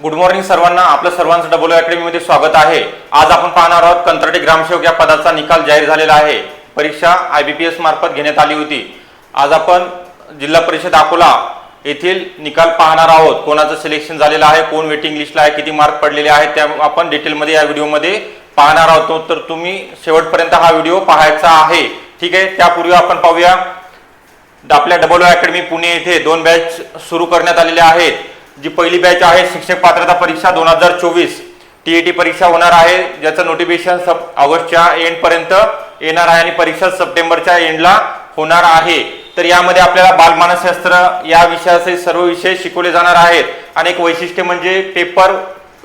Good morning सर्वांना. आपलं सर्वांचं डबल अकॅडमीमध्ये स्वागत आहे. आज आपण पाहणार आहोत कंत्राटी ग्रामसेवक या पदाचा निकाल जाहीर झालेला आहे. परीक्षा आय बी पी एस मार्फत घेण्यात आली होती. आज आपण जिल्हा परिषद अकोला येथील निकाल पाहणार आहोत. कोणाचं सिलेक्शन झालेलं आहे कोण वेटिंग लिस्टला आहे किती मार्क पडलेले आहेत त्या आपण डिटेलमध्ये या व्हिडिओमध्ये पाहणार आहोत. तर तुम्ही शेवटपर्यंत हा व्हिडिओ पाहायचा आहे. ठीक आहे त्यापूर्वी आपण पाहूया. आपल्या डबल अकॅडमी पुणे येथे दोन बॅच सुरू करण्यात आलेल्या आहेत. जी पहिली बॅच आहे शिक्षक पात्रता परीक्षा दोन हजार चोवीस. टीएटी परीक्षा होणार आहे ज्याचं नोटिफिकेशन सब ऑगस्टच्या एंडपर्यंत येणार आहे आणि परीक्षा सप्टेंबरच्या एंडला होणार आहे. तर यामध्ये आपल्याला बालमानसशास्त्र या विषयाचे सर्व विषय शिकवले जाणार आहेत. आणि एक वैशिष्ट्य म्हणजे पेपर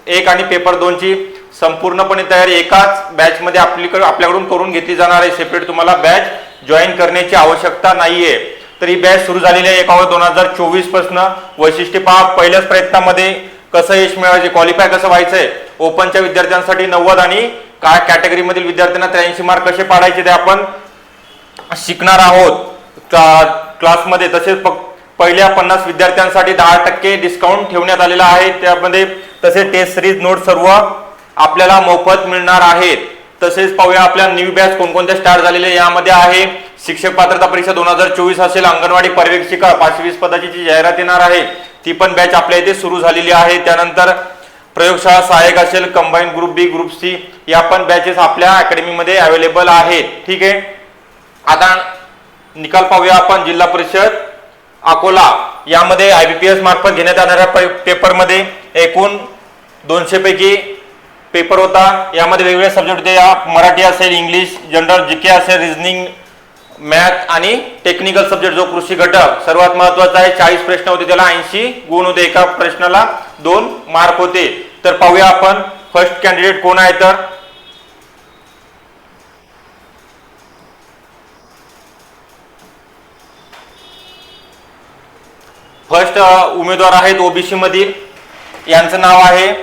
एक आणि पेपर दोनची संपूर्णपणे तयारी एकाच बॅचमध्ये आपली आपल्याकडून करून घेतली जाणार आहे. सेपरेट तुम्हाला बॅच जॉईन करण्याची आवश्यकता नाहीये. तर ही बॅच सुरू झालेली आहे एकावर दोन हजार चोवीसपासून वैशिष्ट्य पहा पहिल्याच प्रयत्नामध्ये कसं यश मिळवायचे क्वालिफाय कसं व्हायचंय ओपनच्या विद्यार्थ्यांसाठी नव्वद आणि काय कॅटेगरीमधील विद्यार्थ्यांना त्र्याऐंशी मार्क कसे पाडायचे ते आपण शिकणार आहोत. क्लासमध्ये तसेच पहिल्या पन्नास विद्यार्थ्यांसाठी दहा टक्के डिस्काउंट ठेवण्यात आलेला आहे. त्यामध्ये तसेच टेस्ट सिरीज नोट सर्व आपल्याला मोफत मिळणार आहेत. तसेच पाहूया आपल्या न्यू बॅच कोणकोणत्या स्टार्ट झालेले यामध्ये आहे. शिक्षक पात्रता परीक्षा दोन हजार चोवीस असेल. अंगणवाडी पर्यवेक्षिका पाचशे वीस पदाची जी जाहिरात येणार आहे ती पण बॅच आपल्या इथे सुरू झालेली आहे. त्यानंतर प्रयोगशाळा सहाय्यक असेल combine group B group C या पण बॅचेस आपल्या अकॅडमीमध्ये अवेलेबल आहेत. ठीक आहे? आता निकाल पाहूया आपण. जिल्हा परिषद अकोला यामध्ये आय बी पी एस मार्फत घेण्यात येणाऱ्या पेपरमध्ये एकूण दोनशे पैकी पेपर होता. यामध्ये वेगवेगळे सब्जेक्ट होते. या मराठी असेल इंग्लिश जनरल जी के असेल रिजनिंग मॅथ आणि टेक्निकल सब्जेक्ट जो कृषी घटक सर्वात महत्त्वाचा आहे चाळीस प्रश्न होते त्याला ऐंशी गुण होते. एका प्रश्नाला दोन मार्क होते. तर पाहूया आपण फर्स्ट कॅन्डिडेट कोण आहे तर? फर्स्ट उमेदवार आहेत ओबीसी मधील. यांचं नाव आहे.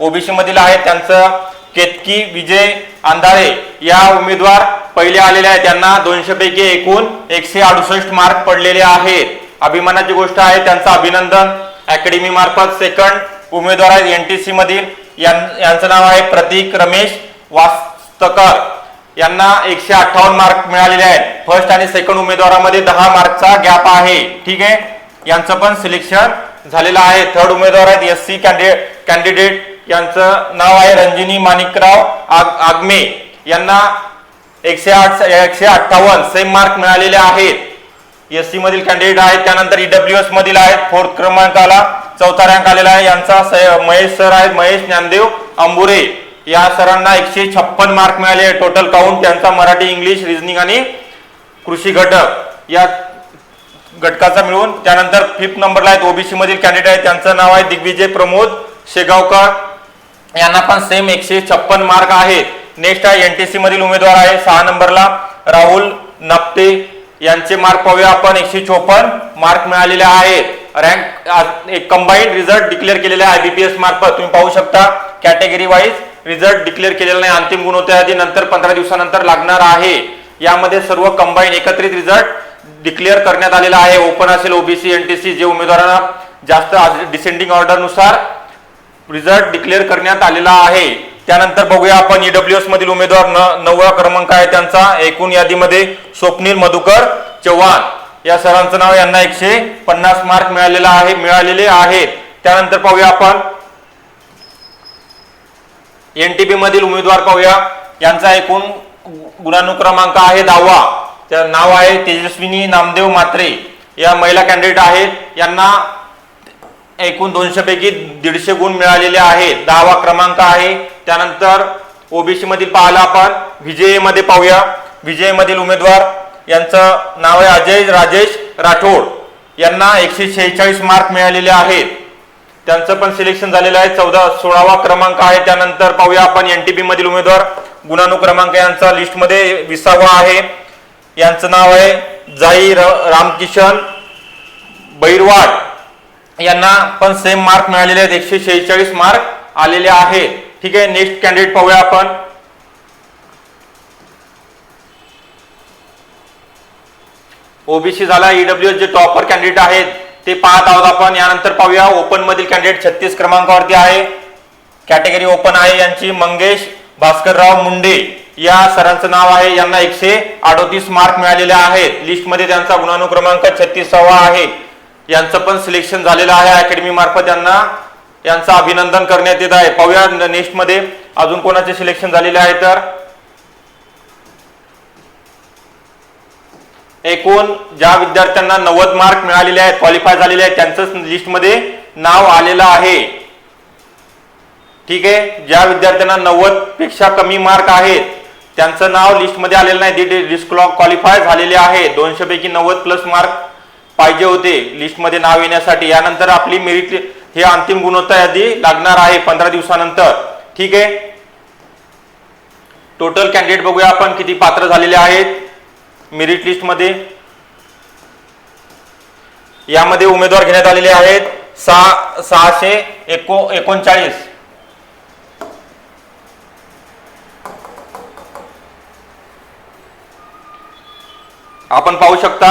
ओबीसी मधील आहे त्यांचं केतकी विजय अंधारे या उमेदवार पहिले आलेले आहेत. त्यांना दोनशे पैकी एकूण एकशे अडुसष्ट मार्क पडलेले आहेत. अभिमानाची गोष्ट आहे त्यांचं अभिनंदन. अकॅडमी मार्फत सेकंड उमेदवार आहेत. एनटीसी मधील यां- यांचं नाव आहे प्रतीक रमेश वास्तकर. यांना एकशे अठ्ठावन्न मार्क मिळालेले आहेत. फर्स्ट आणि सेकंड उमेदवारामध्ये दहा मार्कचा गॅप आहे. ठीक आहे? यांचं पण सिलेक्शन झालेला आहे. थर्ड उमेदवार आहेत एस सी कॅन्डिडेट यांचं नाव आहे रंजिनी माणिकराव आग आगमे. यांना एकशे आठ एकशे अठ्ठावन्न सेम मार्क मिळालेले आहेत. एस सी मधील कॅन्डिडेट आहेत. त्यानंतर ईडब्ल्यू एस मधील आहेत. फोर्थ क्रमांकाला चौथा रँक आलेला आहे. यांचा स- महेश सर आहेत. महेश ज्ञानदेव अंबुरे. या सरांना एकशे छप्पन मार्क मिळाले टोटल काउंट त्यांचा मराठी इंग्लिश रिझनिंग आणि कृषी घटक. या घटकाचा मिळून त्यानंतर फिफ्थ नंबरला आहेत ओबीसी मधील कॅन्डिडेट आहेत. त्यांचं नाव आहे दिग्विजय प्रमोद शेगावकर. यांना पण सेम एकशे छप्पन मार्क आहे. नेक्स्ट आहे एनटीसी मधील उमेदवार आहे सहा नंबरला राहुल नपते यांचे मार्क पाहूया आपण. एकशे चोपन्न मार्क मिळालेले आहेत रँक एक कंबाईंड रिझल्ट डिक्लेअर केलेले आहे आयबीपीएस मार्फत तुम्ही पाहू शकता कॅटेगरी वाईज रिझल्ट डिक्लेअर केलेला नाही. अंतिम गुण होते आधी नंतर पंधरा दिवसानंतर लागणार आहे. यामध्ये सर्व कंबाईन एकत्रित रिझल्ट डिक्लेअर करण्यात आलेला आहे. ओपन असेल ओबीसी एनटीसी जे उमेदवारांना जास्त डिसेंडिंग ऑर्डरनुसार रिझल्ट डिक्लेअर करण्यात आलेला आहे. त्यानंतर बघूया आपण ईडब्ल्यू एस मधील उमेदवार न नववा क्रमांक आहे त्यांचा. एकूण यादीमध्ये स्वप्नील मधुकर चव्हाण. या सरांचं नाव यांना एकशे पन्नास मार्क मिळालेला आहे मिळालेले आहेत त्यानंतर पाहूया आपण. एनटीपी मधील उमेदवार पाहूया. यांचा एकूण गुणानुक्रमांक आहे दहावा. त्या नाव आहे तेजस्विनी नामदेव मात्रे या महिला कॅन्डिडेट आहेत. यांना एकूण दोनशेपैकी दीडशे गुण मिळालेले आहेत. दहावा क्रमांक आहे. त्यानंतर ओबीसी मधील पाहिला आपण. विजयमध्ये पाहूया. विजय मधील उमेदवार यांचं नाव आहे अजय राजेश राठोड. यांना एकशे शेहेचाळीस मार्क मिळालेले आहेत. त्यांचं पण सिलेक्शन झालेलं आहे. चौदा सोळावा क्रमांक आहे. त्यानंतर पाहूया आपण एनटीपी मधील उमेदवार. गुणानुक्रमांक यांचा लिस्टमध्ये विसावा आहे. यांचं नाव आहे जाई रामकिशन बैरवाड. यांना पण सेम मार्क मिळालेले आहेत. एकशे शेहेचाळीस मार्क आलेले आहेत ठीक आहे नेक्स्ट कॅन्डिडेट पाहूया आपण. ओबीसी झाला ईडब्ल्यू जे टॉपर कॅन्डिडेट आहेत ते पाहत आहोत आपण. यानंतर पाहूया ओपन मधील कॅन्डिडेट छत्तीस क्रमांकावरती आहे. कॅटेगरी ओपन आहे यांची. मंगेश भास्करराव मुंडे. या सरांचं नाव आहे यांना एकशे अडोतीस मार्क मिळालेले आहेत. लिस्टमध्ये त्यांचा गुणानुक्रमांक छत्तीसावा आहे. यांचं पण सिलेक्शन झालेलं आहे अकॅडमी मार्फत यांना. यांचं अभिनंदन करण्यात येत आहे. पाहूया नेक्स्टमध्ये अजून कोणाचे सिलेक्शन झालेले आहे तर? एकूण ज्या विद्यार्थ्यांना नव्वद मार्क मिळालेले आहेत क्वालिफाय झालेले आहेत त्यांचं लिस्टमध्ये नाव आलेलं आहे. ठीक आहे? ज्या विद्यार्थ्यांना नव्वदपेक्षा कमी मार्क आहेत त्यांचं नाव लिस्टमध्ये आलेलं नाही. डिस्क्लॉक क्वालिफाय झालेले आहे. दोनशे पैकी नव्वद प्लस मार्क पाहिजे होते लिस्टमध्ये नाव येण्यासाठी. यानंतर आपली मेरिट हे अंतिम गुणवत्ता यादी लागणार आहे पंधरा दिवसानंतर. ठीक आहे? टोटल कॅन्डिडेट बघूया आपण किती पात्र झालेले आहेत मेरिट लिस्टमध्ये. यामध्ये उमेदवार घेण्यात आलेले आहेत. सहा सहाशे एको एकोणचाळीस. आपण पाहू शकता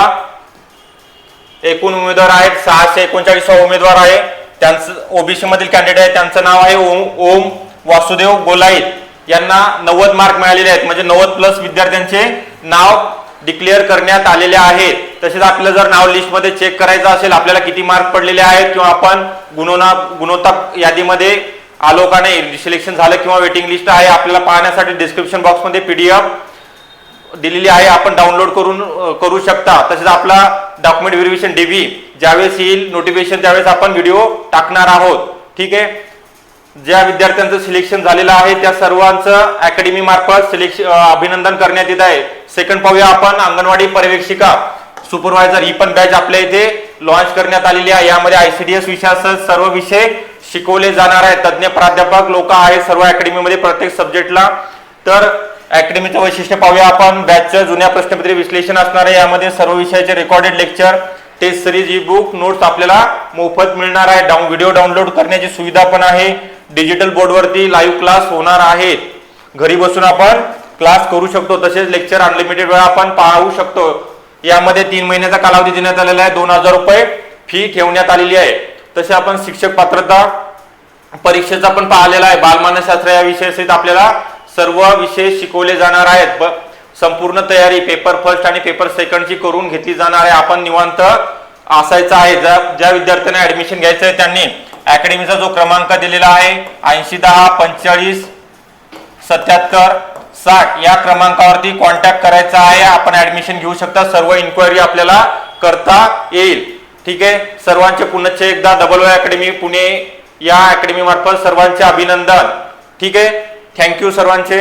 एकूण उमेदवार आहेत सहाशे एकोणचाळीस उमेदवार आहे. त्यांचं ओबीसी मधील कॅन्डिडेट आहे त्यांचं नाव आहे ओम ओम वासुदेव गोलाईत यांना नव्वद मार्क मिळालेले आहेत. म्हणजे नव्वद प्लस विद्यार्थ्यांचे नाव डिक्लेअर करण्यात आलेले आहेत तसेच आपलं जर नाव लिस्टमध्ये चेक करायचं असेल आपल्याला किती मार्क पडलेले आहेत किंवा आपण गुणवना गुणवत्ता यादीमध्ये आलो का नाही सिलेक्शन झालं किंवा वेटिंग लिस्ट आहे आपल्याला पाहण्यासाठी डिस्क्रिप्शन बॉक्समध्ये पीडीएफ दिलेली आहे आपण डाउनलोड करून करू शकता. तसेच आपला डॉक्युमेंट व्हेरिफिकेशन डीबी ज्यावेळेस येईल नोटिफिकेशन त्यावेळेस आपण व्हिडिओ टाकणार आहोत. ठीक आहे? ज्या विद्यार्थ्यांचं सिलेक्शन झालेलं आहे त्या सर्वांचं अकॅडमी मार्फत सिलेक्शन अभिनंदन करण्यात येत आहे. सेकंड पाहूया आपण अंगणवाडी पर्यवेक्षिका. सुपरवायझर ही पण बॅच आपल्या इथे लॉन्च करण्यात आलेली आहे. यामध्ये आयसीडीएस विषयासह सर्व विषय शिकवले जाणार आहेत. तज्ज्ञ प्राध्यापक लोक आहेत सर्व अकॅडमीमध्ये प्रत्येक सब्जेक्टला तर अकॅडमीचं वैशिष्ट्य पाहूया आपण. बॅचचं जुन्या प्रश्नपत्री विश्लेषण असणार आहे. यामध्ये सर्व विषयाचे recorded lecture test series e book notes आपल्याला मोफत मिळणार आहे. डाऊन व्हिडिओ डाउनलोड करण्याची सुविधा पण आहे. डिजिटल बोर्डवरती लाईव्ह क्लास होणार आहेत. घरी बसून आपण क्लास करू शकतो. तसेच लेक्चर अनलिमिटेड वेळा आपण पाहू शकतो. यामध्ये तीन महिन्याचा कालावधी देण्यात आलेला आहे. दोन हजार रुपये फी ठेवण्यात आलेली आहे. तसे आपण शिक्षक पात्रता परीक्षेचा पण पाहिलेला आहे. बालमानसशास्त्र या विषयासहित आपल्याला सर्व विषय शिकवले जाणार आहेत. संपूर्ण तयारी पेपर फर्स्ट आणि पेपर सेकंडची करून घेतली जाणार आहे. आपण निवांत असायचं आहे. ज्या ज्या विद्यार्थ्यांना ऍडमिशन घ्यायचं आहे त्यांनी अकॅडमीचा जो क्रमांक दिलेला आहे ऐंशी दहा पंचेचाळीस सत्याहत्तर साठ या क्रमांकावरती कॉन्टॅक्ट करायचा आहे. आपण ऍडमिशन घेऊ शकता. सर्व इन्क्वायरी आपल्याला करता येईल. ठीक आहे? सर्वांचे पुनश्च एकदा डबल ओ अकॅडमी पुणे या अकॅडमी मार्फत सर्वांचे अभिनंदन. ठीक आहे? थँक्यू सर्वांचे